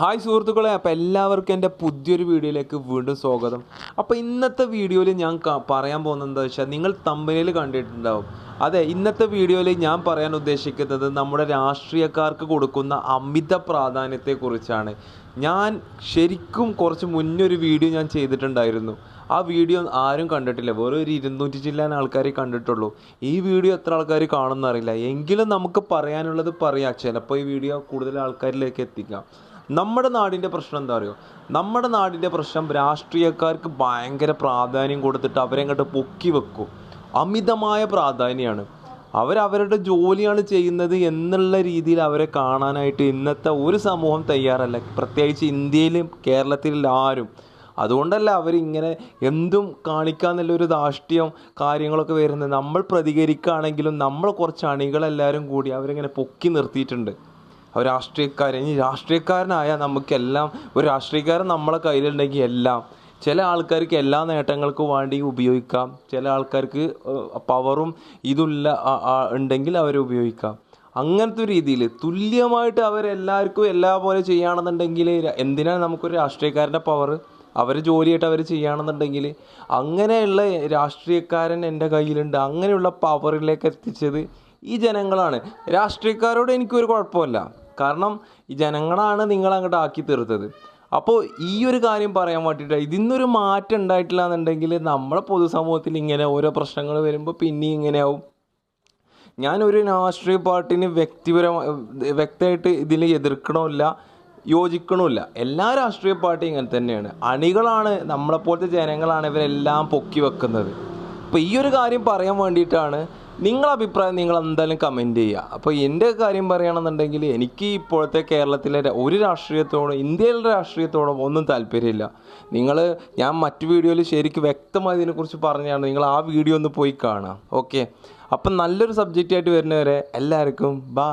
Hi സുഹൃത്തുക്കളെ അപ്പോൾ എല്ലാവർക്കും എന്റെ പുതിയൊരു വീഡിയോയിലേക്ക് വീണ്ടും സ്വാഗതം. അപ്പോൾ ഇന്നത്തെ വീഡിയോയിൽ ഞാൻ പറയാൻ പോകുന്നത് എന്താ വെച്ചാൽ നിങ്ങൾ തമ്പനിയിൽ കണ്ടിട്ടുണ്ടാവും. അതെ ഇന്നത്തെ വീഡിയോയിൽ ഞാൻ പറയാൻ ഉദ്ദേശിക്കുന്നത് നമ്മുടെ രാഷ്ട്രീയക്കാർക്ക് കൊടുക്കുന്ന അമിത പ്രാധാന്യത്തെക്കുറിച്ചാണ്. ഞാൻ ശരിക്കും കുറച്ച് മുന്നേ ഒരു വീഡിയോ ഞാൻ ചെയ്തിട്ടുണ്ടായിരുന്നു. ആ വീഡിയോ ആരും കണ്ടിട്ടില്ല. വെറും ഒരു ഇരുന്നൂറ്റി ചില്ലാൻ ആൾക്കാരെ കണ്ടിട്ടുള്ളൂ. ഈ വീഡിയോ എത്ര ആൾക്കാർ കാണുമെന്ന് അറിയില്ല. എങ്കിലും നമുക്ക് പറയാനുള്ളത് പറയാം. ചിലപ്പോൾ ഈ വീഡിയോ കൂടുതൽ ആൾക്കാരിലേക്ക് എത്തിക്കാം. നമ്മുടെ നാടിന്റെ പ്രശ്നം എന്താ പറയുക നമ്മുടെ നാടിന്റെ പ്രശ്നം രാഷ്ട്രീയക്കാർക്ക് ഭയങ്കര പ്രാധാന്യം കൊടുത്തിട്ട് അവരെ അങ്ങോട്ട് പൊക്കി വെക്കും. അമിതമായ പ്രാധാന്യമാണ് അവരവരുടെ ജോലിയാണ് ചെയ്യുന്നത് എന്നുള്ള രീതിയിൽ അവരെ കാണാനായിട്ട് ഇന്നത്തെ ഒരു സമൂഹം തയ്യാറല്ല. പ്രത്യേകിച്ച് ഇന്ത്യയിലും കേരളത്തിലും ആരും. അതുകൊണ്ടല്ല അവരിങ്ങനെ എന്തും കാണിക്കാന്നുള്ളൊരു ധാഷ്ട്യം കാര്യങ്ങളൊക്കെ വരുന്നത്. നമ്മൾ പ്രതികരിക്കുകയാണെങ്കിലും നമ്മൾ കുറച്ച് അണികളെല്ലാവരും കൂടി അവരിങ്ങനെ പൊക്കി നിർത്തിയിട്ടുണ്ട്. രാഷ്ട്രീയക്കാരൻ. ഇനി രാഷ്ട്രീയക്കാരനായാൽ നമുക്കെല്ലാം ഒരു രാഷ്ട്രീയക്കാരൻ നമ്മളെ കയ്യിലുണ്ടെങ്കിൽ എല്ലാം ചില ആൾക്കാർക്ക് എല്ലാ നേട്ടങ്ങൾക്കും വേണ്ടി ഉപയോഗിക്കാം. ചില ആൾക്കാർക്ക് പവറും ആ- ഉണ്ടെങ്കിൽ അവർ ഉപയോഗിക്കാം. അങ്ങനത്തെ ഒരു രീതിയിൽ തുല്യമായിട്ട് അവരെല്ലാവർക്കും എല്ലാ പോലെ ചെയ്യുകയാണെന്നുണ്ടെങ്കിൽ എന്തിനാണ് നമുക്കൊരു രാഷ്ട്രീയക്കാരന്റെ പവർ? അവർ ജോലിയായിട്ട് അവർ ചെയ്യുകയാണെന്നുണ്ടെങ്കിൽ അങ്ങനെയുള്ള രാഷ്ട്രീയക്കാരൻ എന്റെ കയ്യിലുണ്ട്. അങ്ങനെയുള്ള പവറിലേക്ക് എത്തിച്ചത് ഈ ജനങ്ങളാണ്. രാഷ്ട്രീയക്കാരോട് എനിക്കൊരു കുഴപ്പമില്ല. കാരണം ഈ ജനങ്ങളാണ് നിങ്ങൾ അങ്ങോട്ട് ആക്കി തീർത്തത്. അപ്പോൾ ഈ ഒരു കാര്യം പറയാൻ വേണ്ടിയിട്ട് ഇതിന്നൊരു മാറ്റം ഉണ്ടായിട്ടില്ല എന്നുണ്ടെങ്കിൽ നമ്മുടെ പൊതുസമൂഹത്തിൽ ഇങ്ങനെ ഓരോ പ്രശ്നങ്ങൾ വരുമ്പോൾ പിന്നെയും ഇങ്ങനെയാവും. ഞാനൊരു രാഷ്ട്രീയ പാർട്ടിന് വ്യക്തിപരമായി വ്യക്തമായിട്ട് ഇതിൽ എതിർക്കണമില്ല യോജിക്കണമില്ല. എല്ലാ രാഷ്ട്രീയ പാർട്ടിയും ഇങ്ങനെ തന്നെയാണ്. അണികളാണ് നമ്മളെപ്പോലത്തെ ജനങ്ങളാണ് ഇവരെല്ലാം പൊക്കി വെക്കുന്നത്. അപ്പോൾ ഈ ഒരു കാര്യം പറയാൻ വേണ്ടിയിട്ടാണ് നിങ്ങളെ അഭിപ്രായം നിങ്ങൾ എന്തായാലും കമന്റ് ചെയ്യുക. അപ്പോൾ എന്റെ കാര്യം പറയുകയാണെന്നുണ്ടെങ്കിൽ എനിക്ക് ഇപ്പോഴത്തെ കേരളത്തിലെ ഒരു രാഷ്ട്രീയത്തോടും ഇന്ത്യയിലെ രാഷ്ട്രീയത്തോടും ഒന്നും താല്പര്യമില്ല. നിങ്ങൾ ഞാൻ മറ്റു വീഡിയോയിൽ ശരിക്കും വ്യക്തമായി ഇതിനെക്കുറിച്ച് പറഞ്ഞാണ് നിങ്ങൾ ആ വീഡിയോ ഒന്ന് പോയി കാണാം ഓക്കെ അപ്പം നല്ലൊരു സബ്ജക്റ്റായിട്ട് വരുന്നവരെ എല്ലാവർക്കും ബാ